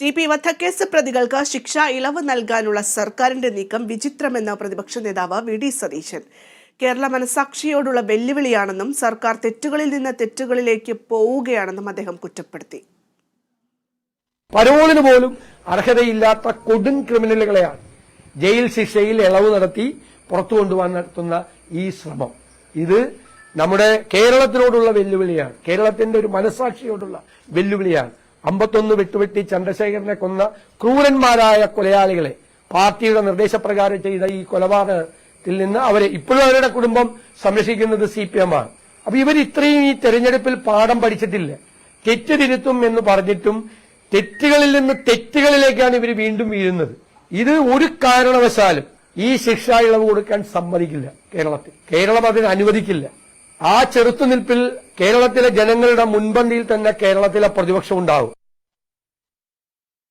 T P വധക്കേസ് പ്രതികൾക്ക് ശിക്ഷ ഇളവ് നൽകാനുള്ള സർക്കാരിന്റെ നീക്കം വിചിത്രമെന്ന് പ്രതിപക്ഷ നേതാവ് വി ഡി സതീശൻ. കേരള മനസാക്ഷിയോടുള്ള വെല്ലുവിളിയാണെന്നും സർക്കാർ തെറ്റുകളിൽ നിന്ന് തെറ്റുകളിലേക്ക് പോവുകയാണെന്നും അദ്ദേഹം കുറ്റപ്പെടുത്തി. പരോളിന് പോലും അർഹതയില്ലാത്ത കൊടും ക്രിമിനലുകളെയാണ് ജയിൽ ശിക്ഷയിൽ ഇളവ് നടത്തി പുറത്തു കൊണ്ടുപോകാൻ നടത്തുന്ന ഈ ശ്രമം. ഇത് നമ്മുടെ കേരളത്തിനോടുള്ള വെല്ലുവിളിയാണ്. കേരളത്തിന്റെ ഒരു മനസാക്ഷിയോടുള്ള വെല്ലുവിളിയാണ്. അമ്പത്തൊന്ന് വെട്ടുവെട്ടി ചന്ദ്രശേഖരനെ കൊന്ന ക്രൂരന്മാരായ കൊലയാളികളെ പാർട്ടിയുടെ നിർദ്ദേശപ്രകാരം ചെയ്ത ഈ കൊലപാതകത്തിൽ നിന്ന് അവരെ ഇപ്പോഴും അവരുടെ കുടുംബം സംരക്ഷിക്കുന്നത് സി പി എം ആണ് അപ്പൊ ഇവർ ഇത്രയും ഈ തെരഞ്ഞെടുപ്പിൽ പാഠം പഠിച്ചിട്ടില്ല. തെറ്റ് തിരുത്തും എന്ന് പറഞ്ഞിട്ടും തെറ്റുകളിൽ നിന്ന് തെറ്റുകളിലേക്കാണ് ഇവർ വീണ്ടും വീഴുന്നത്. ഇത് ഒരു കാരണവശാലും ഈ ശിക്ഷ ഇളവ് കൊടുക്കാൻ സമ്മതിക്കില്ല കേരളത്തിൽ. കേരളം അതിന് അനുവദിക്കില്ല. ആ ചെറുത്തുനിൽപ്പിൽ കേരളത്തിലെ ജനങ്ങളുടെ മുൻപന്തിയിൽ തന്നെ കേരളത്തിലെ പ്രതിപക്ഷം ഉണ്ടാവും.